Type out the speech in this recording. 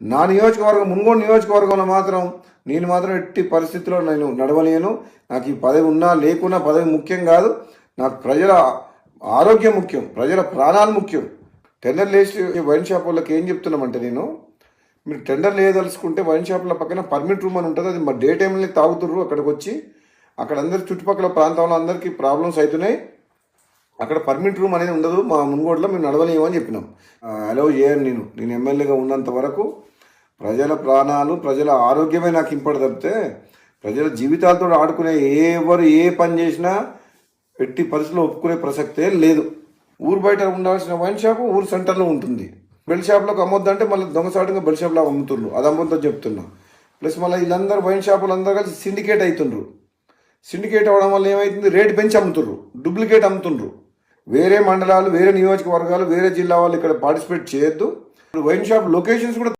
నా నియోజకవర్గం మున్గోడు నియోజకవర్గంలో మాత్రం నేను మాత్రం ఎట్టి పరిస్థితిలో నేను నడవలేను. నాకు ఈ పదవి ఉన్నా లేకున్నా పదవి ముఖ్యం కాదు. నాకు ప్రజల ఆరోగ్యం ముఖ్యం ప్రజల ప్రాణాలు ముఖ్యం. టెండర్ లేచి వైన్ షాప్ వాళ్ళకి ఏం చెప్తున్నామంటే నేను మీరు టెండర్ లేదలుచుకుంటే వైన్ షాప్ల పక్కన పర్మిట్ రూమ్ అని ఉంటుంది అది మా డే టైంలో తాగుతుర్రు అక్కడికి వచ్చి. అక్కడ అందరి చుట్టుపక్కల ప్రాంతంలో అందరికీ ప్రాబ్లమ్స్ అవుతున్నాయి. అక్కడ పర్మిట్ రూమ్ అనేది ఉండదు మా మున్గోడులో మేము నడవలేము అని చెప్పినాం అలౌ చేయను నేను. నేను ఎమ్మెల్యేగా ఉన్నంత వరకు ప్రజల ప్రాణాలు ప్రజల ఆరోగ్యమే నాకు ఇంపడి తప్పితే ప్రజల జీవితాలతో ఆడుకునే ఎవరు ఏ పని చేసినా ఎట్టి పరిస్థితుల్లో ఒప్పుకునే ప్రసక్తే లేదు. ఊరు బయట ఉండాల్సిన వైన్ షాపు ఊరు సెంటర్లో ఉంటుంది. బెల్ షాప్లోకి అమ్మొద్దంటే మళ్ళీ దొంగసాటుగా బెల్ షాప్లో అమ్ముతుండ్రు. అది అమ్మొద్దని చెప్తున్నా. ప్లస్ మళ్ళీ వీళ్ళందరూ వైన్ షాపులు అందరూ కలిసి సిండికేట్ అవుతుండ్రు. సిండికేట్ అవ్వడం వల్ల ఏమవుతుంది రేట్ పెంచి అమ్ముతుండ్రు. డూప్లికేట్ అమ్ముతుండ్రు. వేరే మండలాలు వేరే నియోజకవర్గాలు వేరే జిల్లా వాళ్ళు ఇక్కడ పార్టిసిపేట్ చేయొద్దు. వైన్ షాప్ లొకేషన్స్ కూడా